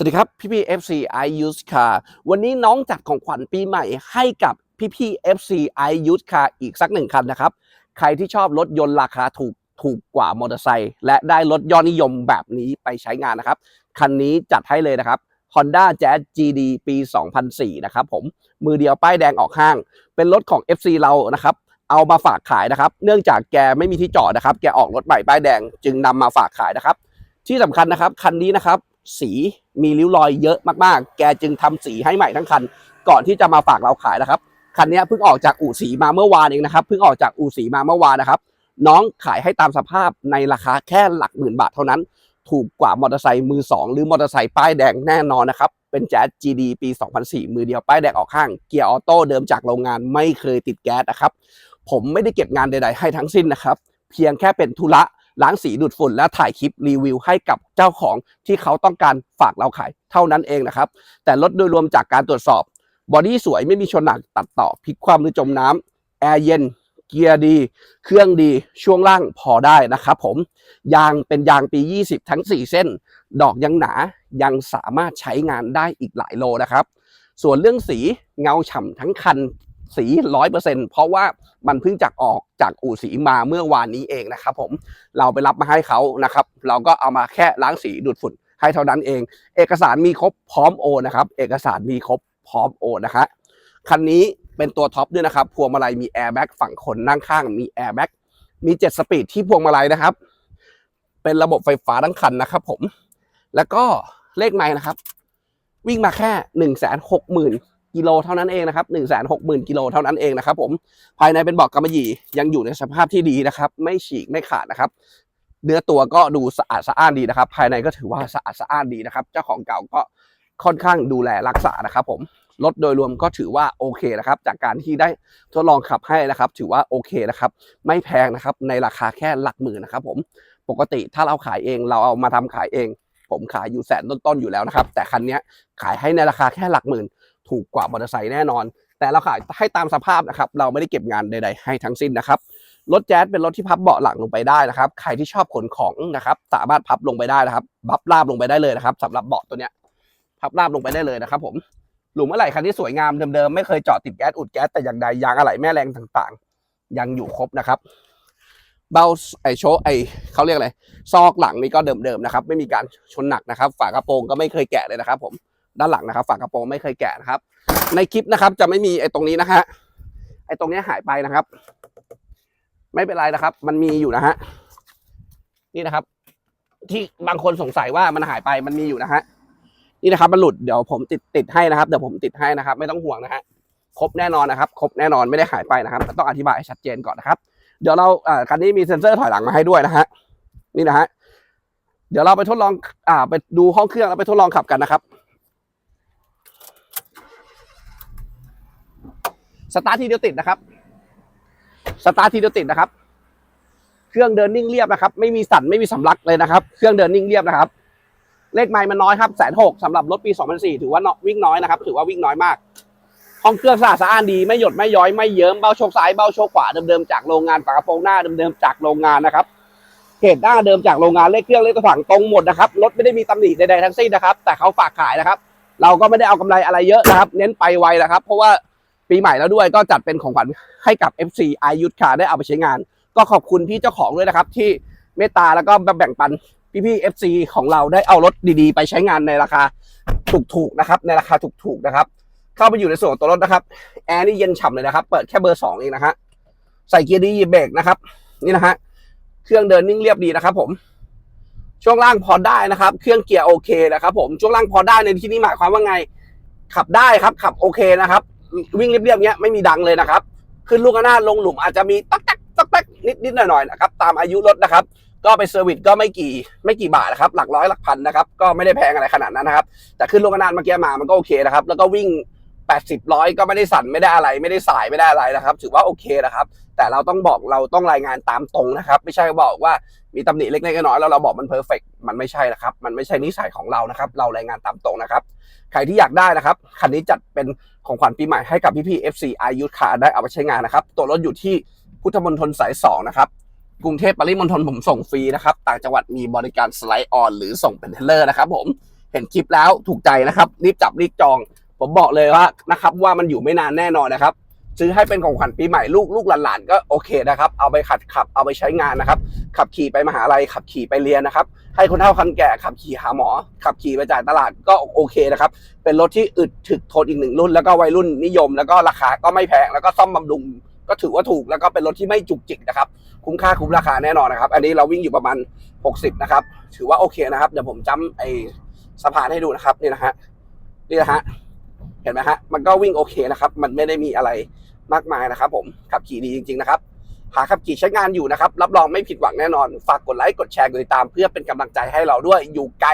สวัสดีครับ พี่พี่ FC I Use Car วันนี้น้องจัดของขวัญปีใหม่ให้กับพี่พี่ FC I Use Car อีกสักหนึ่งคันนะครับ ใครที่ชอบรถยนต์ราคาถูกถูกกว่ามอเตอร์ไซค์และได้รถยอดนิยมแบบนี้ไปใช้งานนะครับ คันนี้จัดให้เลยนะครับ Honda Jazz GD ปี 2004 นะครับผมมือเดียวป้ายแดงออกห้าง เป็นรถของ FC เรานะครับ เอามาฝากขายนะครับ เนื่องจากแกไม่มีที่จอดนะครับ แกออกรถใหม่ป้ายแดงจึงนำมาฝากขายนะครับ ที่สำคัญนะครับคันนี้นะครับ สีมีริ้วรอยเยอะมากๆ แกจึงทำสีให้ใหม่ทั้งคัน ก่อนที่จะมาฝากเราขายนะครับคันนี้เพิ่งออกจากอู่สีมาเมื่อวานเองนะครับเพิ่งออกจากอู่สีมาเมื่อวานนะครับ น้องขายให้ตามสภาพในราคาแค่หลักหมื่นบาทเท่านั้น ถูกกว่ามอเตอร์ไซค์มือ 2 หรือมอเตอร์ไซค์ป้ายแดงแน่นอนนะครับเป็นแจ๊ส GD ปี 2004 มือเดียวป้ายแดงออกข้างเกียร์ออโต้เดิมจากโรงงานไม่เคยติดแก๊สนะครับผมไม่ได้เก็บงานใด ๆ ให้ทั้งสิ้นนะครับ เพียงแค่เป็นธุระ ล้างสีดูดฝุ่นและถ่ายคลิปรีวิวให้กับเจ้าของที่เขาต้องการฝากเราขายเท่านั้นเองนะครับ แต่รถโดยรวมจากการตรวจสอบบอดี้สวยไม่มีชนหนักตัดต่อพลิกความหรือจมน้ำแอร์เย็นเกียร์ดี เครื่องดีช่วงล่างพอได้นะครับผม ยางเป็นยางปี 20 ทั้ง 4 เส้น ดอกยังหนายังสามารถใช้งานได้อีกหลายโลนะครับ ส่วนเรื่องสีเงาฉ่ำทั้งคัน สีร้อยเปอร์เซ็นเพราะว่ามันเพิ่งจากออกจากอู่สีมาเมื่อวานนี้เองนะครับผมเราไปรับมาให้เขานะครับ เราก็เอามาแค่ล้างสีดูดฝุ่นให้เท่านั้นเอง เอกสารมีครบพร้อมโอนนะครับ เอกสารมีครบพร้อมโอนนะฮะคันนี้เป็นตัวท็อปด้วยนะครับ พวงมาลัยมีแอร์แบ็กฝั่งคนนั่งข้างมีแอร์แบ็กมี7สปีดที่พวงมาลัยนะครับ เป็นระบบไฟฟ้าทั้งคันนะครับผม แล้วก็เลขไม้นะครับ วิ่งมาแค่หนึ่งแสนหกหมื่น กิโลเท่านั้นเองนะครับหนึ่งแสนหกหมื่นกิโลเท่านั้นเองนะครับผมภายในเป็นเบอกกำมะหยี่ยังอยู่ในสภาพที่ดีนะครับ ไม่ฉีกไม่ขาดนะครับเนื้อตัวก็ดูสะอาดสะอ้านดีนะครับ ภายในก็ถือว่าสะอาดสะอ้านดีนะครับ เจ้าของเก่าก็ค่อนข้างดูแลรักษานะครับ ผมรถโดยรวมก็ถือว่าโอเคนะครับ จากการที่ได้ทดลองขับให้นะครับ ถือว่าโอเคนะครับ ไม่แพงนะครับ ในราคาแค่หลักหมื่นนะครับ ผมปกติถ้าเราขายเองเราเอามาทำขายเอง ผมขายอยู่แสนต้นๆอยู่แล้วนะครับ แต่คันนี้ขายให้ในราคาแค่หลักหมื่น ถูกกว่ามอเตอร์ไซค์แน่นอน แต่เราขายให้ตามสภาพนะครับ เราไม่ได้เก็บงานใด ๆ ให้ทั้งสิ้นนะครับรถแจ๊สเป็นรถที่พับเบาะหลังลงไปได้นะครับ ใครที่ชอบขนของนะครับ สามารถพับลงไปได้นะครับบับราบลงไปได้เลยนะครับสำหรับเบาะตัวเนี้ยพับราบลงไปได้เลยนะครับ ผมหลุมอะไรคันที่สวยงามเดิมๆไม่เคยเจาะติดแก๊สอุดแก๊สแต่อย่างใดยางอะไหล่แม่แรงต่างๆ ยังอยู่ครบนะครับ เบาไอโชไอเขาเรียกอะไรซอกหลังนี่ก็เดิมๆนะครับ ไม่มีการชนหนักนะครับ ฝากระโปรงก็ไม่เคยแกะเลยนะครับ ผม ด้านหลังนะครับ ฝากระโปรงไม่เคยแกะนะครับ ในคลิปนะครับจะไม่มีไอ้ตรงนี้นะฮะไอ้ตรงนี้หายไปนะครับ ไม่เป็นไรนะครับ มันมีอยู่นะฮะนี่นะครับ ที่บางคนสงสัยว่ามันหายไปมันมีอยู่นะฮะนี่นะครับมันหลุดเดี๋ยวผมติดติดให้นะครับเดี๋ยวผมติดให้นะครับ ไม่ต้องห่วงนะฮะครบแน่นอนนะครับ ครบแน่นอนไม่ได้หายไปนะครับต้องอธิบายให้ชัดเจนก่อนนะครับ เดี๋ยวเราอ่าคันนี้มีเซ็นเซอร์ถอยหลังมาให้ด้วยนะฮะนี่นะฮะเดี๋ยวเราไปทดลองอ่าไปดูห้องเครื่องแล้วไปทดลองขับกันนะครับ สตาร์ททีเดียวติดนะครับ สตาร์ททีเดียวติดนะครับ เครื่องเดินนิ่งเรียบนะครับ ไม่มีสั่นไม่มีสำลักเลยนะครับ เครื่องเดินนิ่งเรียบนะครับ เลขไมล์มันน้อยครับแสนหกสำหรับรถปี2004ถือว่าวิ่งน้อยนะครับ ถือว่าวิ่งน้อยมาก ห้องเครื่องสะอาดสะอ้านดี ไม่หยดไม่ย้อยไม่เยิ้มเบ้าโชคซ้ายเบ้าโชคขวาเดิมๆจากโรงงานฝากระโปรงหน้าเดิมๆจากโรงงานนะครับเกรดหน้าเดิมจากโรงงานเลขเครื่องเลขกระถังตรงหมดนะครับรถไม่ได้มีตำหนิใดๆทั้งสิ้นนะครับ แต่เขาฝากขายนะครับ เราก็ไม่ได้เอากำไรอะไรเยอะนะครับ เน้นไปไวนะครับ เพราะว่า ปีใหม่แล้วด้วยก็จัดเป็นของขวัญให้กับ FC อายุทธาได้เอาไปใช้งาน ก็ขอบคุณพี่เจ้าของด้วยนะครับ ที่เมตตาแล้วก็แบ่งปันพี่ๆ FC ของเราได้เอารถดีๆ ไปใช้งานในราคาถูกๆนะครับ ในราคาถูกๆนะครับ เข้าไปอยู่ในส่วนของตัวรถนะครับแอร์นี่เย็นฉ่ำเลยนะครับ เปิดแค่เบอร์สองเองนะฮะใส่เกียร์ดีเหยียบเบรกนะครับ นี่นะฮะเครื่องเดินนิ่งเรียบดีนะครับ ผม ช่วงล่างพอได้นะครับ เครื่องเกียร์โอเคนะครับ ผมช่วงล่างพอได้ในที่นี้หมายความว่าไง ขับได้ครับ ขับโอเคนะครับ วิ่งเรียบๆเงี้ยไม่มีดังเลยนะครับ ขึ้นลูกระนาลงหลุมอาจจะมีตักตักตักตักนิดนิดหน่อยหน่อยๆนะครับตามอายุรถนะครับ ก็ไปเซอร์วิสก็ไม่กี่ไม่กี่บาทนะครับ หลักร้อยหลักพันนะครับ ก็ไม่ได้แพงอะไรขนาดนั้นนะครับ แต่ขึ้นลูกระนาเมื่อกี้มามันก็โอเคนะครับ แล้วก็วิ่ง 80ร้อยก็ไม่ได้สั่นไม่ได้อะไร ไม่ได้สายไม่ได้อะไรนะครับ ถือว่าโอเคนะครับ แต่เราต้องบอกเราต้องรายงานตามตรงนะครับ ไม่ใช่บอกว่ามีตำหนิเล็กๆน้อยๆแล้วเราบอกมันเพอร์เฟกมันไม่ใช่นะครับ มันไม่ใช่นิสัยของเรานะครับ เรารายงานตามตรงนะครับใครที่อยากได้นะครับคันนี้จัดเป็นของขวัญปีใหม่ให้กับพี่ๆ FC อายุคาได้เอาไปใช้งานนะครับ ตัวรถอยู่ที่พุทธมณฑลสาย2นะครับกรุงเทพปริมณฑลผมส่งฟรีนะครับ ต่างจังหวัดมีบริการสไลด์ออนหรือส่งเป็นเทเลอร์นะครับ ผมเห็นคลิปแล้วถูกใจนะครับ รีบจับรีบจอง ผมบอกเลยว่านะครับว่ามันอยู่ไม่นานแน่นอนนะครับซื้อให้เป็นของขวัญปีใหม่ลูกลูกหลานๆก็โอเคนะครับเอาไปขัดขับเอาไปใช้งานนะครับ ขับขี่ไปมหาลัยขับขี่ไปเรียนนะครับ ให้คนเฒ่าคนแก่ขับขี่หาหมอ ขับขี่ไปจ่ายตลาดก็โอเคนะครับ เป็นรถที่อึดถึกทนอีกหนึ่งรุ่น แล้วก็วัยรุ่นนิยม แล้วก็ราคาก็ไม่แพงแล้วก็ซ่อมบำรุงก็ถือว่าถูกแล้วก็เป็นรถที่ไม่จุกจิกนะครับ คุ้มค่าคุ้มราคาแน่นอนนะครับ อันนี้เราวิ่งอยู่ประมาณ 60 นะครับ ถือว่าโอเคนะครับ เดี๋ยวผมจำไอ้สะพานให้ดูนะครับนี่นะฮะนี่นะฮะ เห็นไหมฮะ มันก็วิ่งโอเคนะครับ มันไม่ได้มีอะไรมากมายนะครับ ผมขับขี่ดีจริง ๆ นะครับ หาขับขี่ใช้งานอยู่นะครับ รับรองไม่ผิดหวังแน่นอน ฝากกดไลค์ กดแชร์ กดติดตาม เพื่อเป็นกำลังใจให้เราด้วย อยู่ไกล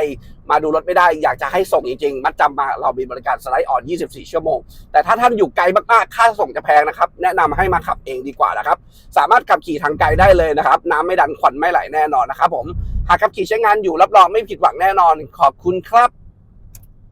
มาดูรถไม่ได้ อยากจะให้ส่งจริงๆ มัดจำมาเรามีบริการสไลด์ออน 24 ชั่วโมง แต่ถ้าท่านอยู่ไกลมากๆ ค่าส่งจะแพงนะครับ แนะนำให้มาขับเองดีกว่านะครับ สามารถขับขี่ทางไกลได้เลยนะครับ น้ำไม่ดัน ควันไม่ไหลแน่นอนนะครับ ผม หากขับขี่ใช้งานอยู่ รับรองไม่ผิดหวังแน่นอน ขอบคุณครับ